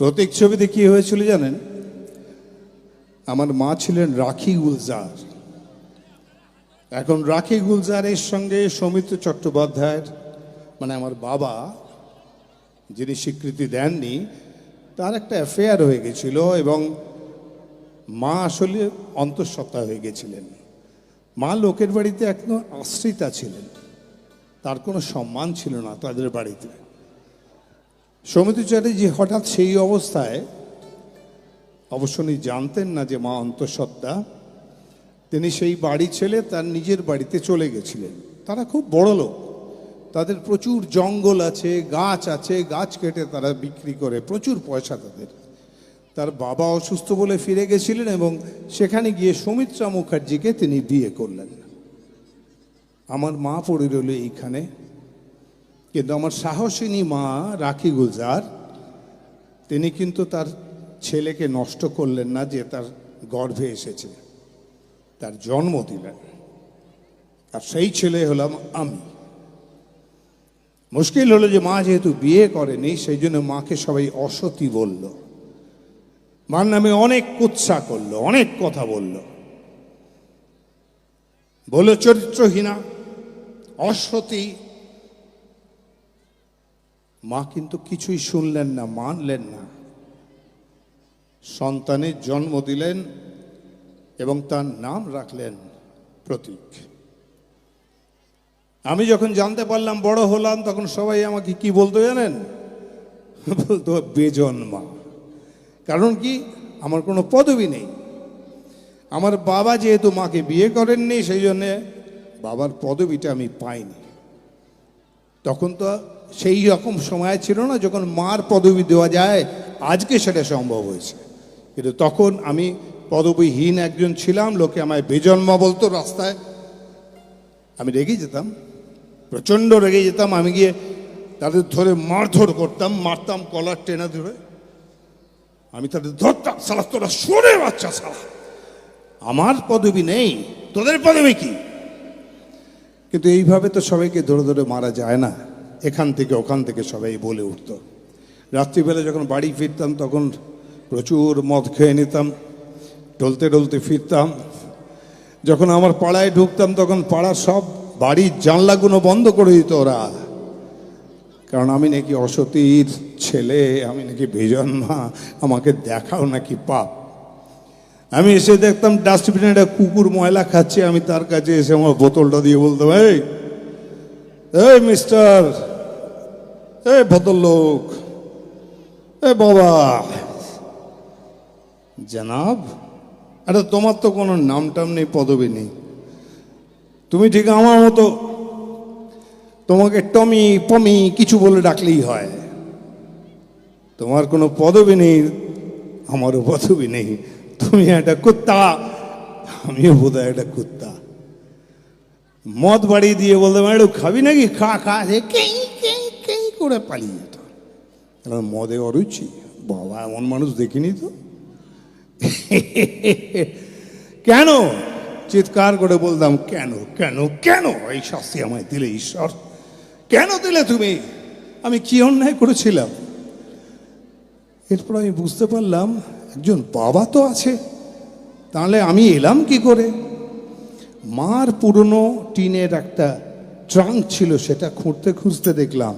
প্রতীক ছবিতে কি হয়েছিল জানেন? আমার মা ছিলেন রাখি গুলজার। এখন রাখি গুলজারের সঙ্গে সৌমিত্র চট্টোপাধ্যায়ের মানে আমার বাবা, যিনি স্বীকৃতি দেননি, তার একটা অ্যাফেয়ার হয়ে গেছিল এবং মা আসলে অন্তঃসত্ত্বা হয়ে গেছিলেন। মা লোকের বাড়িতে একদম আশ্রিতা ছিলেন। তার কোনো সম্মান ছিল না তাদের বাড়িতে। সমিতি চ্যাটার্জি হঠাৎ সেই অবস্থায়, অবশ্য উনি জানতেন না যে মা অন্তঃসত্ত্বা, তিনি সেই বাড়ি ছেলে তার নিজের বাড়িতে চলে গেছিলেন। তারা খুব বড় লোক। তাদের প্রচুর জঙ্গল আছে, গাছ আছে, গাছ কেটে তারা বিক্রি করে, প্রচুর পয়সা তাদের। তার বাবা অসুস্থ বলে ফিরে গেছিলেন এবং সেখানে গিয়ে সৌমিত্রা মুখার্জিকে তিনি বিয়ে করলেন। আমার মা পড়ে রইল এইখানে। কিন্তু আমার সাহসিনী মা রাখি গুলজার, তিনি কিন্তু তার ছেলেকে নষ্ট করলেন না যে তার গর্ভে এসেছে, তার জন্ম দিলেন। আর সেই ছেলে হলাম আমি। মুশকিল হলো যে মা যেহেতু বিয়ে করেনি, সেই জন্য মাকে সবাই অসতী বলল। মার নামে অনেক কুৎসা করল, অনেক কথা বলল। বলল, চরিত্রহীনা, অসতী মা কিন্তু কিছুই শুনলেন না, মানলেন না। সন্তানের জন্ম দিলেন এবং তার নাম রাখলেন প্রতীক। আমি যখন জানতে পারলাম বড় হলাম, তখন সবাই আমাকে কি বলতো জানেন? বলতো বেজন্মা কারণ কি? আমার কোনো পদবি নেই। আমার বাবা যেহেতু মাকে বিয়ে করেননি, সেই জন্যে বাবার পদবিটা আমি পাইনি। তখন তো সেই রকম সময় ছিল না যখন মার পদবি দেওয়া যায়, আজকে সেটা সম্ভব হয়েছে। কিন্তু তখন আমি পদবিহীন একজন ছিলাম, লোকে আমায় বেজন্মা বলতো রাস্তায়। আমি রেগে যেতাম, প্রচণ্ড রেগে যেতাম, আমি গিয়ে তাদের ধরে মারধর করতাম, মারতাম কলার টেনে ধরে। আমি তাদের ধরতাম সালা তোরা সরে বাচ্চা সালা আমার পদবি নেই, তোদের পদবি কি? কিন্তু এইভাবে তো সবাইকে ধরে ধরে মারা যায় না। এখান থেকে, ওখান থেকে সবাই বলে উঠতো। রাত্রিবেলা যখন বাড়ি ফিরতাম, তখন প্রচুর মদ খেয়ে নিতাম টলতে টলতে ফিরতাম। যখন আমার পাড়ায় ঢুকতাম, তখন পাড়ার সব বাড়ির জানলাগুলো বন্ধ করে দিত ওরা। কারণ আমি নাকি অসতীর ছেলে, আমি নাকি বেজন্মা আমাকে দেখাও নাকি পাপ। আমি এসে দেখতাম ডাস্টবিনে একটা কুকুর ময়লা খাচ্ছে, আমি তার কাছে এসে আমার বোতলটা দিয়ে বলতাম, এই এই মিস্টার এই ভদ্রলোক, এ বাবা। জানাব, আরে তোমার তো কোনো নাম টাম নেই, পদবি নেই। তুমি ঠিক আমার মতো তোমাকে টমি পমি কিছু বলে ডাকলেই হয়। তোমার কোনো পদবি নেই, আমারও পদবি নেই। তুমি একটা কুত্তা, আমিও বোধ একটা কুত্তা। মদ বাড়িয়ে দিয়ে বলতে একটু খাবি নাকি? খা খা সে কেই করে পালিয়ে যেত। মদে অরুচি? বাবা এমন মানুষ দেখিনি তো। কেন? চিৎকার করে বলতাম কেন কেন কেন? এই শাস্তি আমায় দিলে ঈশ্বর। কেন দিলে তুমি? আমি কি অন্যায় করেছিলাম? এরপর আমি বুঝতে পারলাম একজন বাবা তো আছে। তাহলে আমি এলাম কি করে? মার পুরনো টিনের একটা ট্রাঙ্ক ছিল সেটা খুঁড়তে খুঁজতে দেখলাম।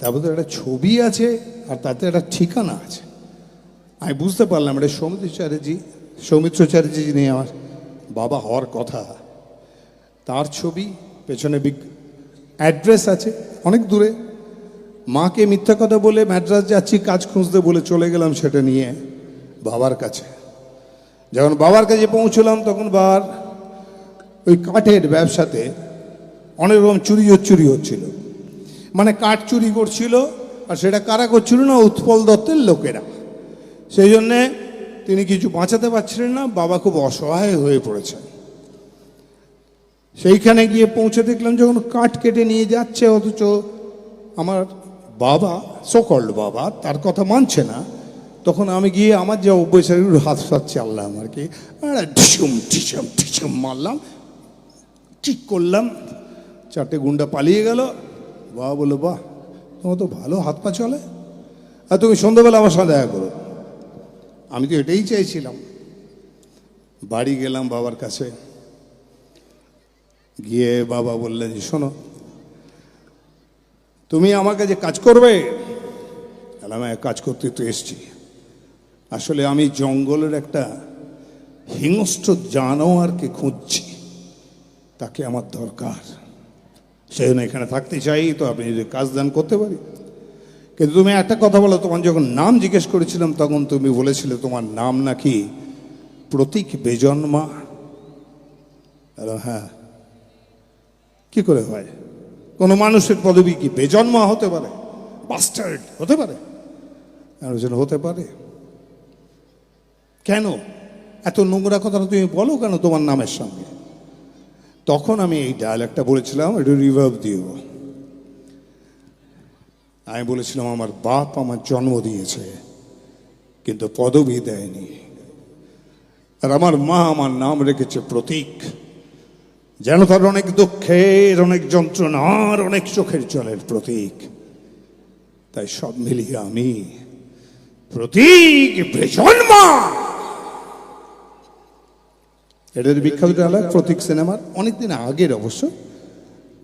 তারপর তো একটা ছবি আছে আর তাতে একটা ঠিকানা আছে। আমি বুঝতে পারলাম এটা সৌমিত্র চ্যাটার্জি সৌমিত্র চ্যাটার্জি যিনি আমার বাবা হওয়ার কথা, তার ছবি, পেছনে বিগ অ্যাড্রেস আছে, অনেক দূরে। মাকে মিথ্যা কথা বলে ম্যাড্রাস যাচ্ছি, কাজ খুঁজতে বলে চলে গেলাম সেটা নিয়ে বাবার কাছে। যখন বাবার কাছে পৌঁছলাম, তখন বাবার ওই কাঠের ব্যবসাতে অনেক রকম চুরি চুরি হচ্ছিল। মানে কাঠ চুরি করছিল আর সেটা কারা করছিল না উৎপল দত্তের লোকেরা। সেই জন্যে তিনি কিছু বাঁচাতে পারছিলেন না বাবা খুব অসহায় হয়ে পড়েছেন। সেইখানে গিয়ে পৌঁছে দেখলাম যখন কাঠ কেটে নিয়ে যাচ্ছে অথচ আমার বাবা সকল্ড বাবা তার কথা মানছে না। তখন আমি গিয়ে আমার যে অভ্যেস আছে, একটু হাত ফাত চাললাম আর কি ঢিসুম ঢিসুম ঢিসুম মারলাম ঠিক করলাম চারটে গুন্ডা পালিয়ে গেল। বাবা বলল বাহ তোমার তো ভালো হাত পা চলে। আর তুমি সন্ধ্যাবেলা আমার সাথে দেখা করো। আমি তো এটাই চাইছিলাম। বাড়ি গেলাম বাবার কাছে। গিয়ে বাবা বললেন যে শোনো তুমি আমার কাছে কাজ করবে বললাম, "হ্যাঁ, কাজ করতে তো এসছি। আসলে আমি জঙ্গলের একটা হিংস্র জানোয়ারকে খুঁজছি। তাকে আমার দরকার। সেই জন্য এখানে থাকতে চাই, তো আপনি যদি কাজ দান করতে পারি। কিন্তু তুমি একটা কথা বলো, তোমার যখন নাম জিজ্ঞেস করেছিলাম, তখন তুমি বলেছিলে তোমার নাম নাকি প্রতীক বেজন্মা। হ্যাঁ কি করে হয়? কোনো মানুষের পদবি কি বেজন্মা হতে পারে? বাস্টার্ড হতে পারে? হতে পারে। কেন? এত নোংরা কথাটা তুমি বলো কেন তোমার নামের সঙ্গে? তখন আমি এই ডায়ালগটা বলেছিলাম একটু রিভার্ভ দিও। আমি বলেছিলাম, আমার বাপ আমার জন্ম দিয়েছে, কিন্তু পদবি দেয়নি। আর আমার মা আমার নাম রেখেছে প্রতীক। যেন তার অনেক দুঃখের, অনেক যন্ত্রণার অনেক চোখের জলের প্রতীক। তাই সব মিলিয়ে আমি প্রতীক বেজন্মা এটার বিখ্যাত ডায়লগ প্রতীক সিনেমার অনেকদিন আগের অবশ্য।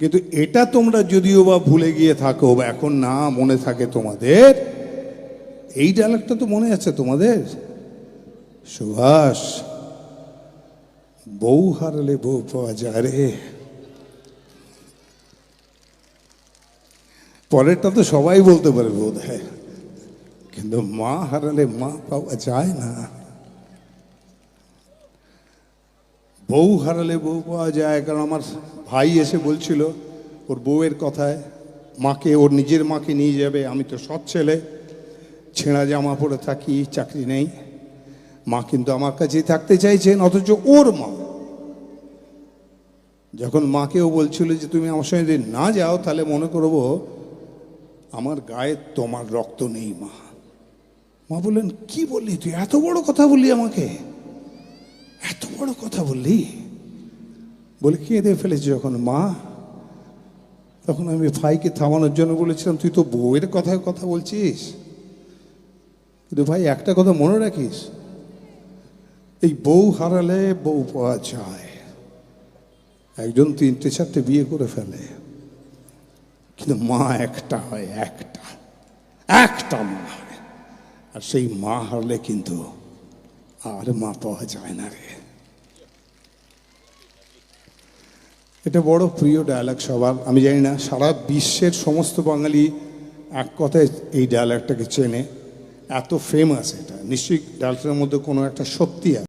কিন্তু এটা তোমরা যদিও বা ভুলে গিয়ে থাকো বা এখন না মনে থাকে তোমাদের, এই ডায়লগটা তো মনে আছে তোমাদের? সুভাষ, বউ হারালে বউ পাওয়া যায় রে। পরেরটা তো সবাই বলতে পারে বোধ হয় কিন্তু মা হারালে মা পাওয়া যায় না। বউ হারালে বউ পাওয়া যায়, কারণ আমার ভাই এসে বলছিল, ওর বউয়ের কথায় মাকে, ওর নিজের মাকে নিয়ে যাবে, আমি তো সৎ ছেলে, ছেঁড়া জামা পরে থাকি, চাকরি নেই। মা কিন্তু আমার কাছেই থাকতে চাইছেন, অথচ ওর মা। যখন মাকেও বলছিল যে, তুমি আমার সঙ্গে যদি না যাও, তাহলে মনে করব আমার গায়ে তোমার রক্ত নেই, মা। মা বললেন, কি বললি তুই? এত বড় কথা বললি আমাকে? বড় কথা বললি? বলে কেঁদে ফেলেছি যখন মা? তখন আমি ভাইকে থামানোর জন্য বলেছিলাম, তুই তো বউয়ের কথায় কথা বলছিস। কিন্তু ভাই, একটা কথা মনে রাখিস। এই বউ হারালে বউ পাওয়া যায়। একজন তিনটে চারটে বিয়ে করে ফেলে। কিন্তু মা একটা হয়, একটা। একটা মা আর সেই মা হারলে কিন্তু আর মা পাওয়া যায় না রে। এটা বড় প্রিয় ডায়ালগ সবার। আমি জানি না, সারা বিশ্বের সমস্ত বাঙালি এক কথায় এই ডায়ালগটাকে চেনে। এত ফেমাস এটা। নিশ্চয়ই ডায়ালগটার মধ্যে কোনো একটা সত্যি আছে।